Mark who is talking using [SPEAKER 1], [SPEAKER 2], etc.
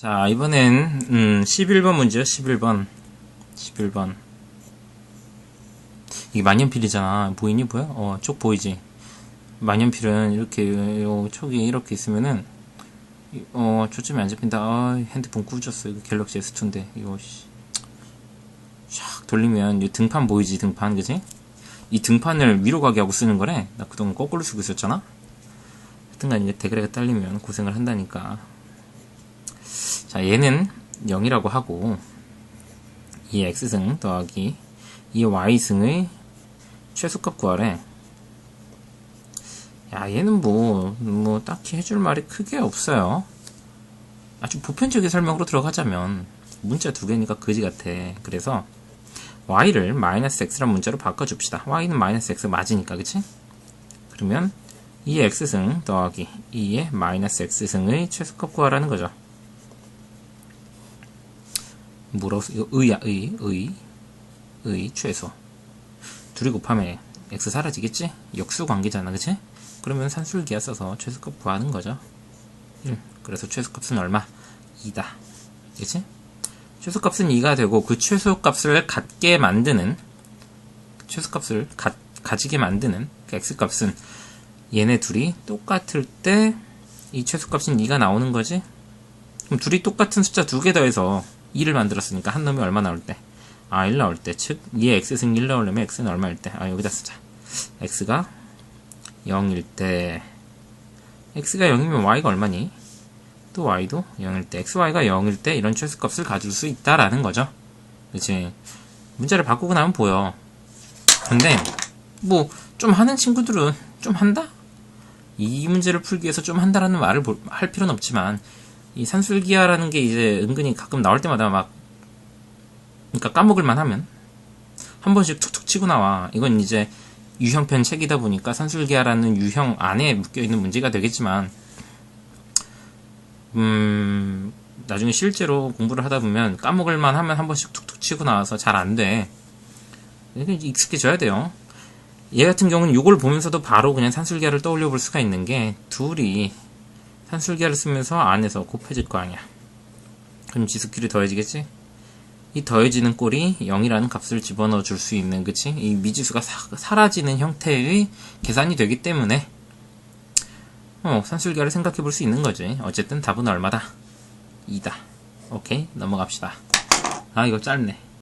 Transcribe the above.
[SPEAKER 1] 자, 이번엔, 음, 11번 문제요, 11번. 11번. 이게 만년필이잖아. 보이니, 보여? 어, 쪽 보이지? 만년필은 이렇게, 요, 촉이 이렇게 있으면은, 이- 어, 초점이 안 잡힌다. 아, 핸드폰 꾸졌어. 이거 갤럭시 S2인데. 이거, 씨. 샥 돌리면, 이 등판 보이지, 등판, 그지? 이 등판을 위로 가게 하고 쓰는 거래. 나 그동안 거꾸로 쓰고 있었잖아? 하여튼간 이제 대가리가 딸리면 고생을 한다니까. 자, 얘는 0이라고 하고, 이 x승 더하기 이 y승의 최소값 구하래. 야, 얘는 뭐, 뭐, 딱히 해줄 말이 크게 없어요. 아주 보편적인 설명으로 들어가자면, 문자 두 개니까 거지 같아. 그래서, y를 마이너스 x란 문자로 바꿔줍시다. y는 마이너스 x 맞으니까, 그치? 그러면, 이 x승 더하기 2의 마이너스 x승의 최소값 구하라는 거죠. 써? 이거 의야 의, 의, 의 최소. 둘이 곱하면 x 사라지겠지? 역수 관계잖아, 그치? 그러면 산술기하 써서 최소값 구하는 거죠. 1. 그래서 최소값은 얼마? 2다. 그치? 최소값은 2가 되고 그 최소값을 갖게 만드는 최소값을 가, 가지게 만드는 그 x값은 얘네 둘이 똑같을 때 이 최소값은 2가 나오는 거지? 그럼 둘이 똑같은 숫자 두 개 더해서 2를 만들었으니까 한 놈이 얼마 나올 때? 아, 1 나올 때. 즉, 2의 x승 1 나오려면 x는 얼마일 때? 아, 여기다 쓰자. x가 0일 때. x가 0이면 y가 얼마니? 또 y도 0일 때. xy가 0일 때 이런 최소값을 가질 수 있다라는 거죠. 그치? 문자를 바꾸고 나면 보여. 근데, 뭐, 좀 하는 친구들은 좀 한다? 이 문제를 풀기 위해서 좀 한다라는 말을 볼- 할 필요는 없지만, 이 산술기하라는 게 이제 은근히 가끔 나올 때마다 막, 그러니까 까먹을만 하면, 한 번씩 툭툭 치고 나와. 이건 이제 유형편 책이다 보니까 산술기하라는 유형 안에 묶여 있는 문제가 되겠지만, 음, 나중에 실제로 공부를 하다 보면 까먹을만 하면 한 번씩 툭툭 치고 나와서 잘 안 돼. 이게 익숙해져야 돼요. 얘 같은 경우는 이걸 보면서도 바로 그냥 산술기하를 떠올려 볼 수가 있는 게, 둘이 산술기하를 쓰면서 안에서 곱해질 거 아니야. 그럼 지수끼리 더해지겠지? 이 더해지는 꼴이 0이라는 값을 집어넣어 줄 수 있는, 그치? 이 미지수가 사, 라지는 형태의 계산이 되기 때문에, 어, 산술기하를 생각해 볼 수 있는 거지. 어쨌든 답은 얼마다? 2다. 오케이, 넘어갑시다. 아, 이거 짧네.